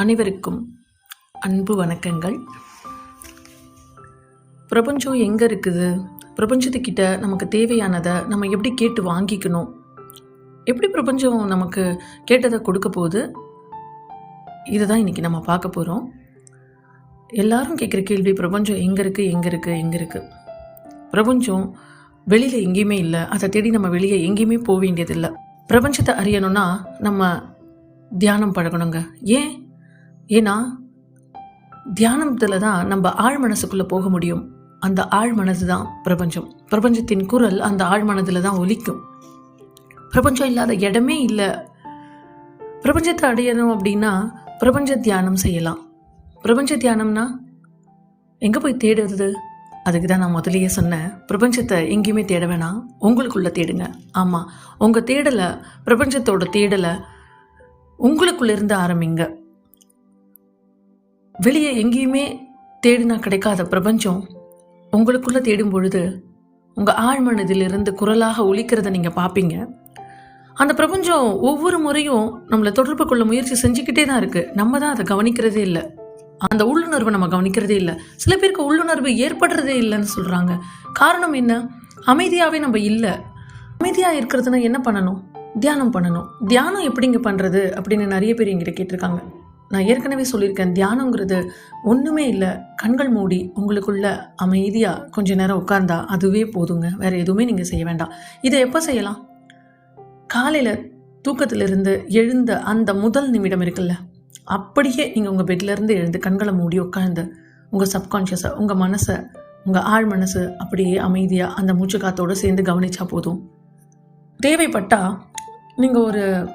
அனைவருக்கும் அன்பு வணக்கங்கள். பிரபஞ்சம் எங்கே இருக்குது? பிரபஞ்சத்துக்கிட்ட நமக்கு தேவையானதை நம்ம எப்படி கேட்டு வாங்கிக்கணும்? எப்படி பிரபஞ்சம் நமக்கு கேட்டதை கொடுக்க போகுது? இதுதான் இன்றைக்கி நம்ம பார்க்க போகிறோம் எல்லாரும் கேட்குற கேள்வி பிரபஞ்சம் எங்கே இருக்குது எங்கே இருக்குது எங்கே இருக்குது பிரபஞ்சம் வெளியில் எங்கேயுமே இல்லை. அதை தேடி நம்ம வெளியே எங்கேயுமே போக வேண்டியதில்லை. பிரபஞ்சத்தை அறியணும்னா நம்ம தியானம் பழகணுங்க. ஏன்? ஏன்னா தியானத்தில் தான் நம்ம ஆழ் மனசுக்குள்ளே போக முடியும். அந்த ஆழ் மனது தான் பிரபஞ்சம். பிரபஞ்சத்தின் குரல் அந்த ஆழ் மனதில் தான் ஒலிக்கும். பிரபஞ்சம் இல்லாத இடமே இல்லை. பிரபஞ்சத்தை அடையணும் அப்படின்னா பிரபஞ்ச தியானம் செய்யலாம். பிரபஞ்ச தியானம்னா எங்கே போய் தேடுறது? அதுக்கு தான் நான் முதலியே சொன்னேன். பிரபஞ்சத்தை எங்கேயுமே தேட வேணாம். உங்களுக்குள்ளே தேடுங்க. ஆமாம் உங்கள் தேடலை பிரபஞ்சத்தோட தேடலை உங்களுக்குள்ளேருந்து ஆரம்பிங்க. வெளியே எங்கேயுமே தேடினா கிடைக்காத பிரபஞ்சம் உங்களுக்குள்ள தேடும் பொழுது உங்கள் ஆழ்மனதிலிருந்து குரலாக ஒழிக்கிறத நீங்கள் பார்ப்பீங்க அந்த பிரபஞ்சம் ஒவ்வொரு முறையும் நம்மளை தொடர்பு கொள்ள முயற்சி செஞ்சுக்கிட்டே தான் இருக்குது நம்ம தான் அதை கவனிக்கிறதே இல்லை. அந்த உள்ளுணர்வை நம்ம கவனிக்கிறதே இல்லை. சில பேருக்கு உள்ளுணர்வு ஏற்படுறதே இல்லைன்னு சொல்கிறாங்க காரணம் என்ன? அமைதியாகவே நம்ம இல்லை. அமைதியாக இருக்கிறதுனா என்ன பண்ணணும்? தியானம் பண்ணணும். தியானம் எப்படிங்க பண்ணுறது அப்படின்னு நிறைய பேர் எங்கிட்ட கேட்டிருக்காங்க. நான் ஏற்கனவே சொல்லியிருக்கேன் தியானங்கிறது ஒன்றுமே இல்லை. கண்கள் மூடி உங்களுக்குள்ள அமைதியாக கொஞ்ச நேரம் உட்கார்ந்தா அதுவே போதுங்க. வேறு எதுவுமே நீங்கள் செய்ய வேண்டாம். இதை எப்போ செய்யலாம்? காலையில் தூக்கத்திலிருந்து எழுந்த அந்த முதல் நிமிடம் இருக்குல்ல அப்படியே நீங்கள் உங்கள் பெட்லேருந்து எழுந்து கண்களை மூடி உட்காந்து உங்கள் சப்கான்ஷியஸை உங்கள் மனசை உங்கள் ஆழ் மனசு அப்படியே அமைதியாக அந்த மூச்சு காத்தோடு சேர்ந்து கவனிச்சா போதும். தேவைப்பட்டால் நீங்கள் ஒரு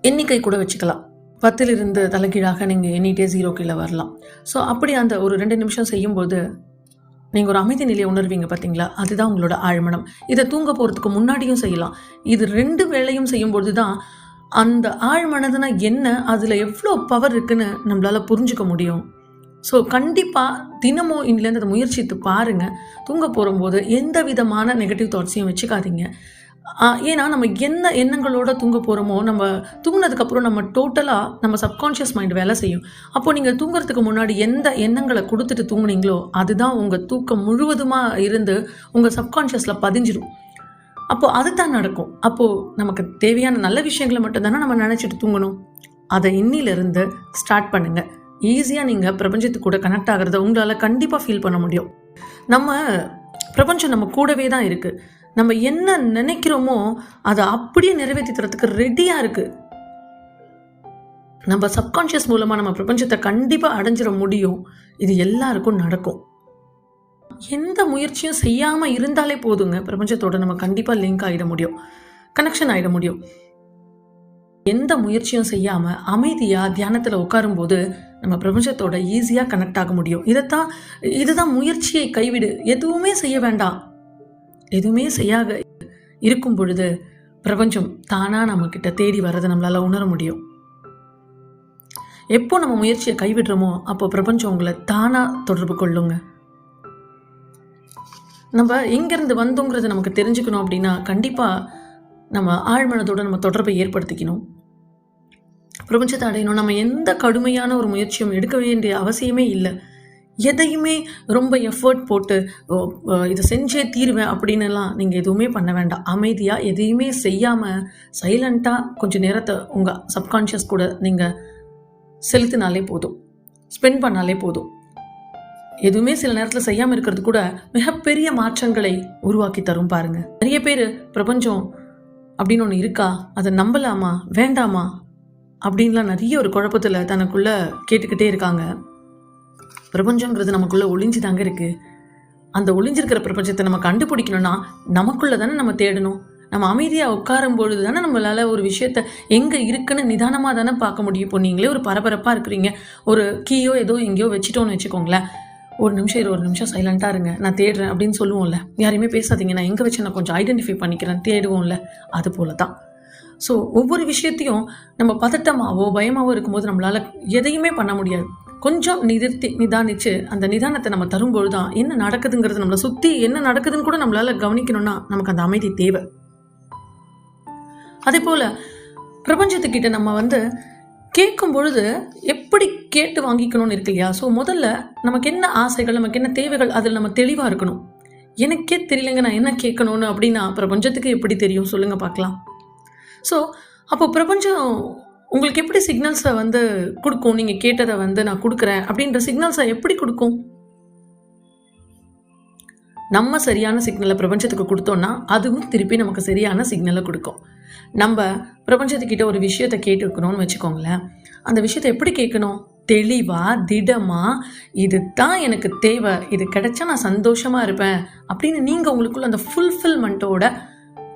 எண்ணிக்கை கூட வச்சுக்கலாம். பத்திலிருந்து தலைகீழாக நீங்கள் எண்ணிட்டே ஜீரோ கீழே வரலாம். ஸோ அப்படி அந்த ஒரு ரெண்டு நிமிஷம் செய்யும்போது நீங்கள் ஒரு அமைதி நிலையை உணர்வீங்க பார்த்தீங்களா அதுதான் உங்களோட ஆழ்மனம். இதை தூங்க போகிறதுக்கு முன்னாடியும் செய்யலாம். இது ரெண்டு வேளையும் செய்யும்பொழுது தான் அந்த ஆழ்மனதுனா என்ன அதில் எவ்வளோ பவர் இருக்குன்னு நம்மளால் புரிஞ்சுக்க முடியும். ஸோ கண்டிப்பாக தினமும் இன்னிலேருந்து அதை முயற்சித்து பாருங்கள் தூங்க போகும்போது எந்த விதமான நெகட்டிவ் தாட்ஸையும் வச்சுக்காதீங்க. ஏன்னா நம்ம என்ன எண்ணங்களோட தூங்க போகிறோமோ நம்ம தூங்கினதுக்கப்புறம் நம்ம டோட்டலாக நம்ம சப்கான்ஷியஸ் மைண்ட் வேலை செய்யும். அப்போது நீங்கள் தூங்குறதுக்கு முன்னாடி எந்த எண்ணங்களை கொடுத்துட்டு தூங்குனீங்களோ அதுதான் உங்கள் தூக்கம் முழுவதுமாக இருந்து உங்கள் சப்கான்ஷியஸில் பதிஞ்சிடும். அப்போது அதுதான் நடக்கும். அப்போது நமக்கு தேவையான நல்ல விஷயங்களை மட்டும்தானே நம்ம நினச்சிட்டு தூங்கணும். அதை இன்னிலிருந்து ஸ்டார்ட் பண்ணுங்கள் ஈஸியாக நீங்கள் பிரபஞ்சத்து கூட கனெக்ட் ஆகிறத உங்களால் கண்டிப்பாக ஃபீல் பண்ண முடியும். நம்ம பிரபஞ்சம் நம்ம கூடவே தான் இருக்குது நம்ம என்ன நினைக்கிறோமோ அதை அப்படியே நிறைவேற்றி தரத்துக்கு ரெடியாக இருக்குது நம்ம சப்கான்ஷியஸ் மூலமாக நம்ம பிரபஞ்சத்தை கண்டிப்பாக அடைஞ்சிட முடியும். இது எல்லாருக்கும் நடக்கும். எந்த முயற்சியும் செய்யாமல் இருந்தாலே போதுங்க. பிரபஞ்சத்தோட நம்ம கண்டிப்பாக லிங்க் ஆகிட முடியும். கனெக்ஷன் ஆகிட முடியும். எந்த முயற்சியும் செய்யாமல் அமைதியாக தியானத்தில் உட்காரும்போது நம்ம பிரபஞ்சத்தோட ஈஸியாக கனெக்ட் ஆக முடியும். இதைத்தான் இதுதான் முயற்சியை கைவிடு. எதுவுமே செய்ய வேண்டாம். எதுவுமே செய்யாக இருக்கும் பொழுது பிரபஞ்சம் தானாக நம்மக்கிட்ட தேடி வர்றதை நம்மளால் உணர முடியும். எப்போ நம்ம முயற்சியை கைவிடுறோமோ அப்போ பிரபஞ்சம் உங்களை தானாக தொடர்பு கொள்ளுங்க. நம்ம எங்கேருந்து வந்தோங்கிறது நமக்கு தெரிஞ்சுக்கணும் அப்படின்னா கண்டிப்பாக நம்ம ஆழ்மனதோட நம்ம தொடர்பை ஏற்படுத்திக்கணும். பிரபஞ்சத்தை அடையணும். நம்ம எந்த கடுமையான ஒரு முயற்சியும் எடுக்க வேண்டிய அவசியமே இல்லை. எதையுமே ரொம்ப எஃபர்ட் போட்டு இதை செஞ்சே தீருவேன் அப்படின்னுலாம் நீங்கள் எதுவுமே பண்ண வேண்டாம். அமைதியாக எதையுமே செய்யாமல் சைலண்ட்டாக கொஞ்சம் நேரத்தை உங்கள் சப்கான்ஷியஸ் கூட நீங்கள் செலுத்தினாலே போதும். ஸ்பெண்ட் பண்ணாலே போதும். எதுவுமே சில நேரத்தில் செய்யாமல் இருக்கிறது கூட மிகப்பெரிய மாற்றங்களை உருவாக்கி தரும் பாருங்க. நிறைய பேர் பிரபஞ்சம் அப்படின்னு ஒன்று இருக்கா? அதை நம்பலாமா? வேண்டாமா? அப்படின்லாம் நிறைய ஒரு குழப்பத்தில் தனக்குள்ளே கேட்டுக்கிட்டே இருக்காங்க. பிரபஞ்சங்கிறது நமக்குள்ள ஒளிஞ்சு தாங்க இருக்கு. அந்த ஒளிஞ்சிருக்கிற பிரபஞ்சத்தை நம்ம கண்டுபிடிக்கணும்னா நமக்குள்ள தானே நம்ம தேடணும். நம்ம அமைதியாக உட்காரும் பொழுது தானே நம்மளால ஒரு விஷயத்த எங்கே இருக்குன்னு நிதானமாக தானே பார்க்க முடியும். இப்போ நீங்களே ஒரு பரபரப்பாக இருக்கிறீங்க. ஒரு கீயோ ஏதோ எங்கேயோ வச்சுட்டோன்னு வச்சுக்கோங்களேன். ஒரு நிமிஷம் இரு ஒரு நிமிஷம் சைலண்ட்டாக இருங்க. நான் தேடுறேன் அப்படின்னு சொல்லுவோம்ல. யாரையுமே பேசாதீங்க. நான் எங்கே வச்சு நான் கொஞ்சம் ஐடென்டிஃபை பண்ணிக்கிறேன் தேடுவோம்ல. அது போல தான் ஸோ ஒவ்வொரு விஷயத்தையும் நம்ம பதட்டமாவோ பயமாவோ இருக்கும்போது நம்மளால் எதையுமே பண்ண முடியாது. கொஞ்சம் நிறுத்தி நிதானிச்சு அந்த நிதானத்தை நம்ம தரும்பொழுது தான் என்ன நடக்குதுங்கிறது நம்மளை சுற்றி என்ன நடக்குதுன்னு கூட நம்மளால் கவனிக்கணும்னா நமக்கு அந்த அமைதி தேவை. அதே போல் பிரபஞ்சத்துக்கிட்ட நம்ம வந்து கேட்கும் பொழுது எப்படி கேட்டு வாங்கிக்கணும்னு இருக்கு இல்லையா? ஸோ முதல்ல நமக்கு என்ன ஆசைகள் நமக்கு என்ன தேவைகள் அதில் நம்ம தெளிவாக இருக்கணும். எனக்கே தெரியலங்க நான் என்ன கேட்கணும்னு அப்படின்னா பிரபஞ்சத்துக்கு எப்படி தெரியும்? சொல்லுங்கள் பார்க்கலாம். ஸோ அப்போ பிரபஞ்சம் உங்களுக்கு எப்படி சிக்னல்ஸை வந்து கொடுக்கும்? நீங்கள் கேட்டதை வந்து நான் கொடுக்குறேன். அப்படின்ற சிக்னல்ஸை எப்படி கொடுக்கும்? நம்ம சரியான சிக்னலை பிரபஞ்சத்துக்கு கொடுத்தோம்னா அதுவும் திருப்பி நமக்கு சரியான சிக்னலை கொடுக்கும். நம்ம பிரபஞ்சத்துக்கிட்ட ஒரு விஷயத்தை கேட்டுருக்கணும்னு வச்சுக்கோங்களேன். அந்த விஷயத்தை எப்படி கேட்கணும்? தெளிவாக திடமாக இது தான் எனக்கு தேவை. இது கிடைச்சா நான் சந்தோஷமாக இருப்பேன். அப்படின்னு நீங்கள் உங்களுக்குள்ள அந்த ஃபுல்ஃபில்மெண்ட்டோட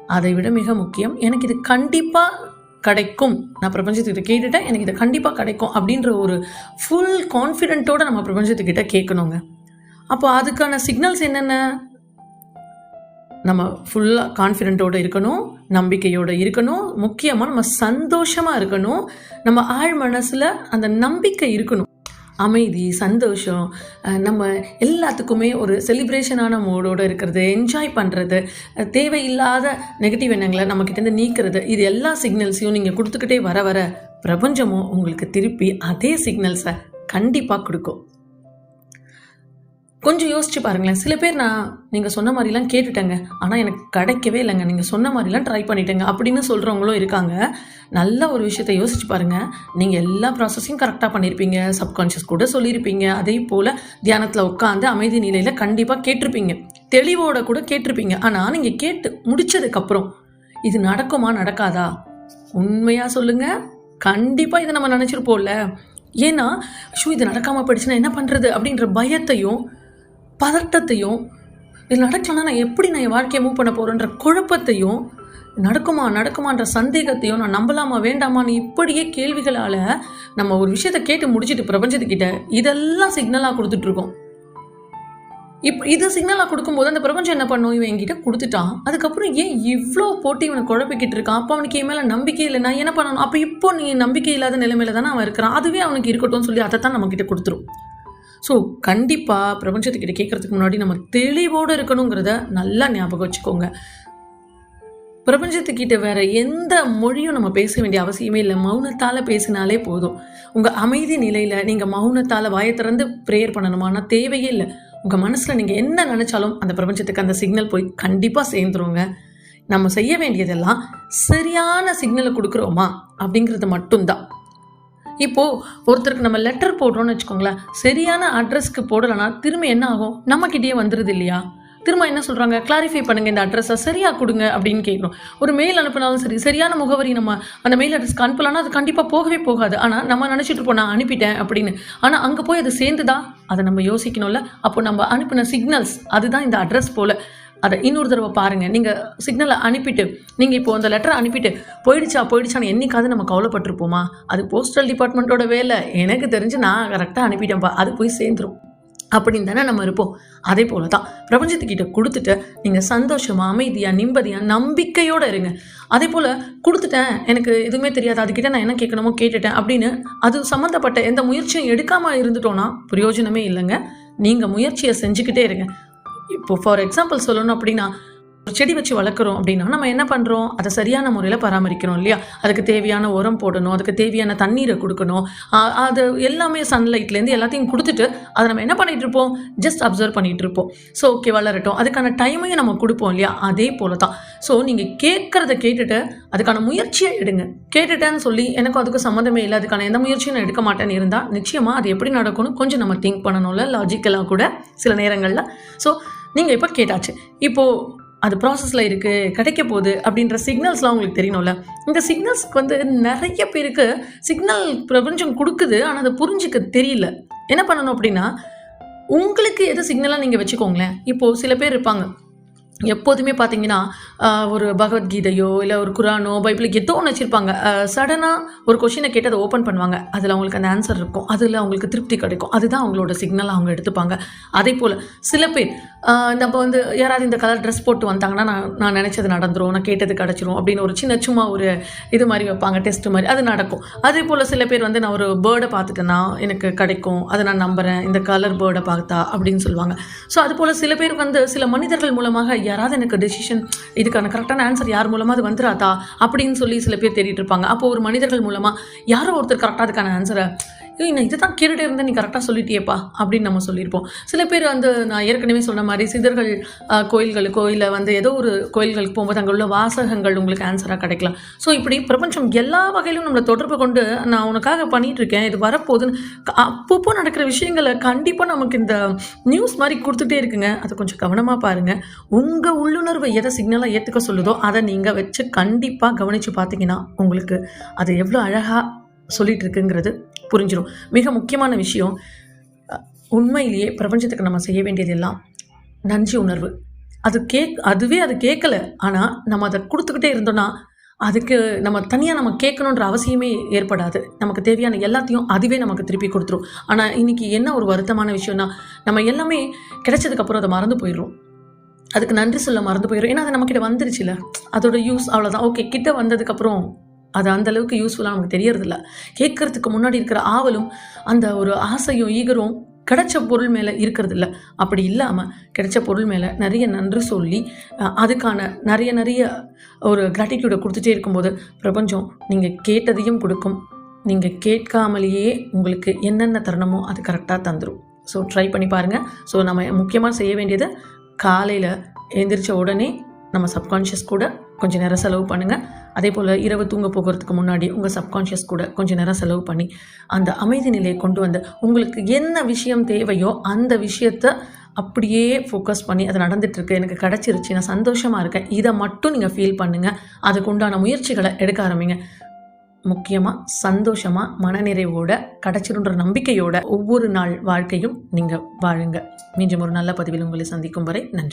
அதை விட மிக முக்கியம். எனக்கு இது கண்டிப்பாக கிடைக்கும். நான் பிரபஞ்சத்துக்கிட்ட கேட்டுட்டேன். எனக்கு இது கண்டிப்பாக கிடைக்கும் அப்படின்ற ஒரு ஃபுல் கான்ஃபிடென்ட்டோட நம்ம பிரபஞ்சத்துக்கிட்ட கேட்கணுங்க. அப்போ அதுக்கான சிக்னல்ஸ் என்னென்ன? நம்ம ஃபுல்லாக கான்ஃபிடென்ட்டோடு இருக்கணும் நம்பிக்கையோடு இருக்கணும் முக்கியமாக நம்ம சந்தோஷமாக இருக்கணும் நம்ம ஆழ் மனசில் அந்த நம்பிக்கை இருக்கணும். அமைதி சந்தோஷம் நம்ம எல்லாத்துக்குமே ஒரு செலிப்ரேஷனான மூடோடு இருக்கிறது என்ஜாய் பண்ணுறது தேவையில்லாத நெகட்டிவ் எண்ணங்களை நம்மக்கிட்டேருந்து நீக்கிறது இது எல்லா சிக்னல்ஸையும் நீங்கள் கொடுத்துக்கிட்டே வர வர பிரபஞ்சமும் உங்களுக்கு திருப்பி அதே சிக்னல்ஸை கண்டிப்பாக கொடுக்கும். கொஞ்சம் யோசிச்சு பாருங்களேன். சில பேர் நான் நீங்கள் சொன்ன மாதிரிலாம் கேட்டுட்டேங்க. ஆனால் எனக்கு கிடைக்கவே இல்லைங்க. நீங்கள் சொன்ன மாதிரிலாம் ட்ரை பண்ணிட்டேங்க. அப்படின்னு சொல்கிறவங்களும் இருக்காங்க. நல்ல ஒரு விஷயத்தை யோசிச்சு பாருங்கள் நீங்கள் எல்லா ப்ராசஸையும் கரெக்டாக பண்ணியிருப்பீங்க சப்கான்ஷியஸ் கூட சொல்லியிருப்பீங்க அதே போல் தியானத்தில் உட்காந்து அமைதி நிலையில் கண்டிப்பாக கேட்டிருப்பீங்க. தெளிவோட கூட கேட்டிருப்பீங்க. ஆனால் நீங்கள் கேட்டு முடிச்சதுக்கப்புறம் இது நடக்குமா நடக்காதா? உண்மையாக சொல்லுங்கள் கண்டிப்பாக இதை நம்ம நினச்சிருப்போம்ல. ஏன்னா ஷூ இது நடக்காமல் போயிடுச்சுன்னா என்ன பண்ணுறது அப்படின்ற பயத்தையும் பதட்டத்தையும் இது நடக்கலன்னா நான் எப்படி நான் என் வாழ்க்கையை மூவ் பண்ண போகிறேன்ற குழப்பத்தையும் நடக்குமா நடக்குமான்ற சந்தேகத்தையும் நான் நம்பலாமா வேண்டாமான்னு இப்படியே கேள்விகளால் நம்ம ஒரு விஷயத்தை கேட்டு முடிச்சுட்டு பிரபஞ்சத்துக்கிட்ட இதெல்லாம் சிக்னலாக கொடுத்துட்ருக்கோம். இப் இது சிக்னலாக கொடுக்கும்போது அந்த பிரபஞ்சம் என்ன பண்ணும்? இவன் என்கிட்ட கொடுத்துட்டான். அதுக்கப்புறம் ஏன் இவ்வளோ போட்டு இவனை குழப்பிக்கிட்டு இருக்கான்? அப்போ அவனுக்கு என் மேலே நம்பிக்கை இல்லை. நான் என்ன பண்ணணும்? அப்போ இப்போ நீ நம்பிக்கை இல்லாத நிலைமையில தானே அவன் இருக்கிறான். அதுவே அவனுக்கு இருக்கட்டும்னு சொல்லி அதை தான் நம்மக்கிட்ட கொடுத்துரும். ஸோ கண்டிப்பாக பிரபஞ்சத்துக்கிட்ட கேட்குறதுக்கு முன்னாடி நம்ம தெளிவோடு இருக்கணுங்கிறத நல்லா ஞாபகம் வச்சுக்கோங்க. பிரபஞ்சத்துக்கிட்ட வேற எந்த மொழியும் நம்ம பேச வேண்டிய அவசியமே இல்லை. மௌனத்தால் பேசினாலே போதும். உங்கள் அமைதி நிலையில் நீங்கள் மௌனத்தால் வாயை திறந்து ப்ரேயர் பண்ணணுமானா தேவையே இல்லை. உங்கள் மனசில் நீங்கள் என்ன நினச்சாலும் அந்த பிரபஞ்சத்துக்கு அந்த சிக்னல் போய் கண்டிப்பாக சேர்ந்துருங்க. நம்ம செய்ய வேண்டியதெல்லாம் சரியான சிக்னலை கொடுக்குறோமா அப்படிங்கிறது மட்டும்தான். இப்போ ஒருத்தருக்கு நம்ம லெட்டர் போடுறோம்னு வச்சுக்கோங்களேன் சரியான அட்ரஸ்க்கு போடலைன்னா திரும்ப என்ன ஆகும்? நம்மக்கிட்டேயே வந்துடுது இல்லையா? திரும்ப என்ன சொல்கிறாங்க கிளாரிஃபை பண்ணுங்கள் இந்த அட்ரஸை சரியாக கொடுங்க அப்படின்னு கேட்குறோம். ஒரு மெயில் அனுப்பினாலும் சரி சரியான முகவரி நம்ம அந்த மெயில் அட்ரஸ்க்கு அனுப்பலன்னா அது கண்டிப்பாக போகவே போகாது. ஆனால் நம்ம நினச்சிட்டு இருப்போம் நான் அனுப்பிட்டேன் அப்படின்னு. ஆனால் அங்கே போய் அது சேர்ந்துதா? அதை நம்ம யோசிக்கணும்ல. அப்போ நம்ம அனுப்பின சிக்னல்ஸ் அதுதான் இந்த அட்ரஸ் போல். அதை இன்னொரு தடவை பாருங்கள் நீங்கள் சிக்னலை அனுப்பிட்டு நீங்கள் இப்போ அந்த லெட்டரை அனுப்பிட்டு போயிடுச்சா போயிடுச்சான்னு என்னைக்காவது நம்ம கவலைப்பட்டிருப்போமா? அது போஸ்டல் டிபார்ட்மெண்ட்டோட வேலை. எனக்கு தெரிஞ்சு நான் கரெக்டாக அனுப்பிட்டேன்ப்பா. அது போய் சேர்ந்துரும். அப்படின்னு தானே நம்ம இருப்போம். அதே போல தான் பிரபஞ்சத்துக்கிட்ட கொடுத்துட்டு நீங்கள் சந்தோஷமாக அமைதியாக நிம்மதியாக நம்பிக்கையோடு இருங்க. அதே போல் கொடுத்துட்டேன் எனக்கு எதுவுமே தெரியாது. அதுக்கிட்ட நான் என்ன கேட்கணுமோ கேட்டுட்டேன் அப்படின்னு அது சம்மந்தப்பட்ட எந்த முயற்சியும் எடுக்காமல் இருந்துட்டோன்னா பிரயோஜனமே இல்லைங்க. நீங்கள் முயற்சியை செஞ்சுக்கிட்டே இருங்க. இப்போ ஃபார் எக்ஸாம்பிள் சொல்லணும் அப்படின்னா ஒரு செடி வச்சு வளர்க்குறோம் அப்படின்னா நம்ம என்ன பண்ணுறோம் அதை சரியான முறையில் பராமரிக்கிறோம் இல்லையா? அதுக்கு தேவையான உரம் போடணும் அதுக்கு தேவையான தண்ணீரை கொடுக்கணும். அது எல்லாமே சன்லைட்லேருந்து எல்லாத்தையும் கொடுத்துட்டு அதை நம்ம என்ன பண்ணிட்டு இருப்போம்? ஜஸ்ட் அப்சர்வ் பண்ணிட்டு இருப்போம். ஸோ ஓகே வளரட்டும். அதுக்கான டைமையும் நம்ம கொடுப்போம் இல்லையா? அதே போல தான் ஸோ நீங்கள் கேட்குறத கேட்டுட்டு அதுக்கான முயற்சியை எடுங்க. கேட்டுட்டேன்னு சொல்லி எனக்கும் அதுக்கு சம்மந்தமே இல்லை. அதுக்கான எந்த முயற்சியும் நான் எடுக்க மாட்டேன்னு இருந்தால் நிச்சயமாக அது எப்படி நடக்கும்னு கொஞ்சம் நம்ம திங்க் பண்ணணும்ல லாஜிக்கலாக கூட சில நேரங்களில். ஸோ நீங்கள் இப்போ கேட்டாச்சு. இப்போது அது ப்ராசஸில் இருக்குது கிடைக்க போகுது அப்படின்ற சிக்னல்ஸ்லாம் உங்களுக்கு தெரியணும்ல. இந்த சிக்னல்ஸ்க்கு வந்து நிறைய பேருக்கு சிக்னல் பிரபஞ்சம் கொடுக்குது ஆனால் அதை புரிஞ்சுக்க தெரியல. என்ன பண்ணணும் அப்படின்னா உங்களுக்கு எது சிக்னலாக நீங்கள் வச்சுக்கோங்களேன். இப்போது சில பேர் இருப்பாங்க. எப்போதுமே பார்த்தீங்கன்னா ஒரு பகவத்கீதையோ இல்லை ஒரு குரானோ பைபிள் ஏதோ ஒன்று வச்சுருப்பாங்க. சடனாக ஒரு கொஷினை கேட்டு அதை ஓப்பன் பண்ணுவாங்க. அதில் அவங்களுக்கு அந்த ஆன்சர் இருக்கும். அதில் அவங்களுக்கு திருப்தி கிடைக்கும். அதுதான் அவங்களோட சிக்னலாக அவங்க எடுத்துப்பாங்க. அதே போல் சில பேர் நம்ம வந்து யாராவது இந்த கலர் ட்ரெஸ் போட்டு வந்தாங்கன்னா நான் நான் நினச்சது நடந்துரும் நான் கேட்டது கிடச்சிரும் அப்படின்னு ஒரு சின்ன சும்மா ஒரு இது மாதிரி வைப்பாங்க டெஸ்ட் மாதிரி. அது நடக்கும். அதே போல் சில பேர் வந்து நான் ஒரு பேர்டை பார்த்துட்டேன்னா எனக்கு கிடைக்கும். அதை நான் நம்புகிறேன் இந்த கலர் பேர்டை பார்த்தா அப்படின்னு சொல்லுவாங்க. ஸோ அது போல் சில பேர் வந்து சில மனிதர்கள் மூலமாக யாராவது எனக்கு டெசிஷன் இதுக்கான கரெக்டான ஆன்சர் யார் மூலமாக அது வந்துடாதா அப்படின்னு சொல்லி சில பேர் தேடிட்டு இருப்பாங்க. அப்போ ஒரு மனிதர்கள் மூலமாக யாரோ ஒருத்தர் கரெக்டாக அதுக்கான ஆன்சரை ஏய் நான் இதை தான் கேட்டுட்டே இருந்தேன் நீ கரெக்டாக சொல்லிட்டியேப்பா அப்படின்னு நம்ம சொல்லியிருப்போம். சில பேர் வந்து நான் ஏற்கனவே சொன்ன மாதிரி சிதர்கள் கோயில்களுக்கோ இல்லை வந்து ஏதோ ஒரு கோயில்களுக்கு போகும்போது அங்கே உள்ள வாசகங்கள் உங்களுக்கு ஆன்சராக கிடைக்கலாம். ஸோ இப்படி பிரபஞ்சம் எல்லா வகையிலும் நம்மளை தொடர்பு கொண்டு நான் உனக்காக பண்ணிகிட்ருக்கேன் இருக்கேன் இது வரப்போகுதுன்னு அப்பப்போ நடக்கிற விஷயங்களை கண்டிப்பாக நமக்கு இந்த நியூஸ் மாதிரி கொடுத்துட்டே இருக்குங்க. அதை கொஞ்சம் கவனமாக பாருங்கள் உங்கள் உள்ளுணர்வை எதை சிக்னலாக ஏற்றுக்க சொல்லுதோ அதை நீங்கள் வச்சு கண்டிப்பாக கவனித்து பார்த்தீங்கன்னா உங்களுக்கு அது எவ்வளோ அழகாக சொல்லிட்டு இருக்குங்கிறது புரிஞ்சிடும் மிக முக்கியமான விஷயம் உண்மையிலேயே பிரபஞ்சத்துக்கு நம்ம செய்ய வேண்டியது எல்லாம் நன்றி உணர்வு. அது கேக் அதுவே அது கேட்கல ஆனால் நம்ம அதை கொடுத்துக்கிட்டே இருந்தோம்னா அதுக்கு நம்ம தனியாக நம்ம கேட்கணுன்ற அவசியமே ஏற்படாது. நமக்கு தேவையான எல்லாத்தையும் அதுவே நமக்கு திருப்பி கொடுத்துரும். ஆனால் இன்னைக்கு என்ன ஒரு வருத்தமான விஷயம்னா நம்ம எல்லாமே கிடைச்சதுக்கப்புறம் அதை மறந்து போயிடும் அதுக்கு நன்றி சொல்ல மறந்து போயிடும் ஏன்னா அது நம்மக்கிட்ட வந்துருச்சுல. அதோட யூஸ் அவ்வளோதான் ஓகே கிட்ட வந்ததுக்கப்புறம் அது அந்த அளவுக்கு யூஸ்ஃபுல்லாக நமக்கு தெரியறதில்ல. கேட்கறதுக்கு முன்னாடி இருக்கிற ஆவலும் அந்த ஒரு ஆசையும் ஈகரும் கிடைச்ச பொருள் மேலே இருக்கிறதில்ல. அப்படி இல்லாமல் கிடைச்ச பொருள் மேலே நிறைய நன்றி சொல்லி அதுக்கான நிறைய நிறைய ஒரு கிராட்டிடியூடை கொடுத்துட்டே இருக்கும்போது பிரபஞ்சம் நீங்கள் கேட்டதையும் கொடுக்கும். நீங்கள் கேட்காமலேயே உங்களுக்கு என்னென்ன தருணமோ அது கரெக்டாக தந்துடும் ஸோ ட்ரை பண்ணி பாருங்கள் ஸோ நம்ம முக்கியமாக செய்ய வேண்டியது காலையில் எழுந்திரிச்ச உடனே நம்ம சப்கான்ஷியஸ் கூட கொஞ்சம் நேரம் செலவு பண்ணுங்கள் அதே போல் இரவு தூங்க போகிறதுக்கு முன்னாடி உங்கள் சப்கான்ஷியஸ் கூட கொஞ்சம் நேரம் செலவு பண்ணி அந்த அமைதி நிலையை கொண்டு வந்து உங்களுக்கு என்ன விஷயம் தேவையோ அந்த விஷயத்த அப்படியே ஃபோக்கஸ் பண்ணி அது நடந்துட்டுருக்கு எனக்கு கிடச்சிருச்சு நான் சந்தோஷமாக இருக்கேன் இதை மட்டும் நீங்கள் ஃபீல் பண்ணுங்கள் அதுக்கு உண்டான முயற்சிகளை எடுக்க ஆரம்பிங்க. முக்கியமாக சந்தோஷமாக மனநிறைவோட கிடச்சிருன்ற நம்பிக்கையோட ஒவ்வொரு நாள் வாழ்க்கையும் நீங்கள் வாழுங்க. மீண்டும் ஒரு நல்ல பதிவில் உங்களை சந்திக்கும் வரை நன்றி.